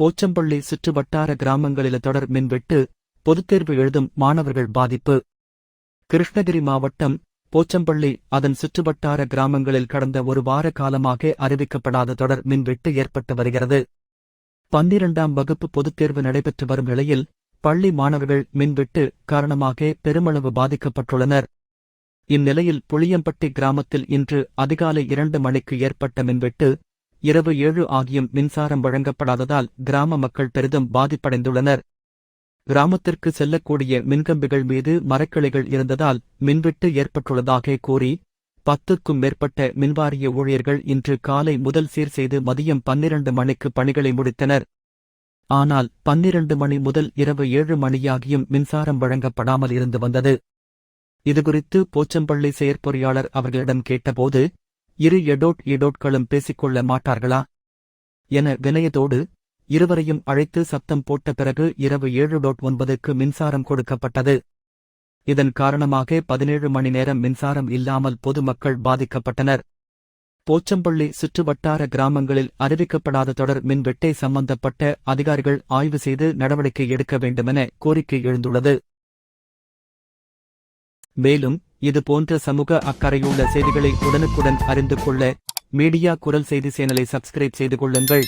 போச்சம்பள்ளி சுற்றுவட்டார கிராமங்களில் தொடர் மின்வெட்டு பொதுத்தேர்வு எழுதும் மாணவர்கள் பாதிப்பு. கிருஷ்ணகிரி மாவட்டம் போச்சம்பள்ளி அதன் சுற்றுவட்டார கிராமங்களில் கடந்த ஒரு வார காலமாக அறிவிக்கப்படாத தொடர் மின்வெட்டு ஏற்பட்டு வருகிறது. பன்னிரண்டாம் வகுப்பு பொதுத்தேர்வு நடைபெற்று வரும் நிலையில் பள்ளி மாணவர்கள் மின்வெட்டு காரணமாக பெருமளவு பாதிக்கப்பட்டுள்ளனர். இந்நிலையில் புளியம்பட்டி கிராமத்தில் இன்று அதிகாலை இரண்டு மணிக்கு ஏற்பட்ட மின்வெட்டு இரவு ஏழு ஆகியும் மின்சாரம் வழங்கப்படாததால் கிராம மக்கள் பெரிதும் பாதிப்படைந்துள்ளனர். கிராமத்திற்கு செல்லக்கூடிய மின்கம்பிகள் மீது மரக்கிளைகள் இருந்ததால் மின்வெட்டு ஏற்பட்டுள்ளதாக கூறி பத்துக்கும் மேற்பட்ட மின்வாரிய ஊழியர்கள் இன்று காலை முதல் சீர் செய்து மதியம் பன்னிரண்டு மணிக்கு பணிகளை முடித்தனர். ஆனால் பன்னிரண்டு மணி முதல் இரவு ஏழு மணியாகியும் மின்சாரம் வழங்கப்படாமல் இருந்து வந்தது. இதுகுறித்து போச்சம்பள்ளி செயற்பொறியாளர் அவர்களிடம் கேட்டபோது இரு எடோட் எடோட்களும் பேசிக்கொள்ள மாட்டார்களா? என வினயத்தோடு இருவரையும் அழைத்து சப்தம் போட்ட பிறகு இரவு ஏழு டோட் ஒன்பதுக்கு மின்சாரம் கொடுக்கப்பட்டது. இதன் காரணமாக பதினேழு மணி நேரம் மின்சாரம் இல்லாமல் பொதுமக்கள் பாதிக்கப்பட்டனர். போச்சம்பள்ளி சுற்றுவட்டார கிராமங்களில் அறிவிக்கப்படாத தொடர் மின்வெட்டை சம்பந்தப்பட்ட அதிகாரிகள் ஆய்வு செய்து நடவடிக்கை எடுக்க வேண்டுமென கோரிக்கை எழுந்துள்ளது. மேலும் இது போன்ற சமூக அக்கறையுள்ள செய்திகளை உடனுக்குடன் அறிந்து கொள்ள மீடியா குரல் செய்தி சேனலை சப்ஸ்கிரைப் செய்து கொள்ளுங்கள்.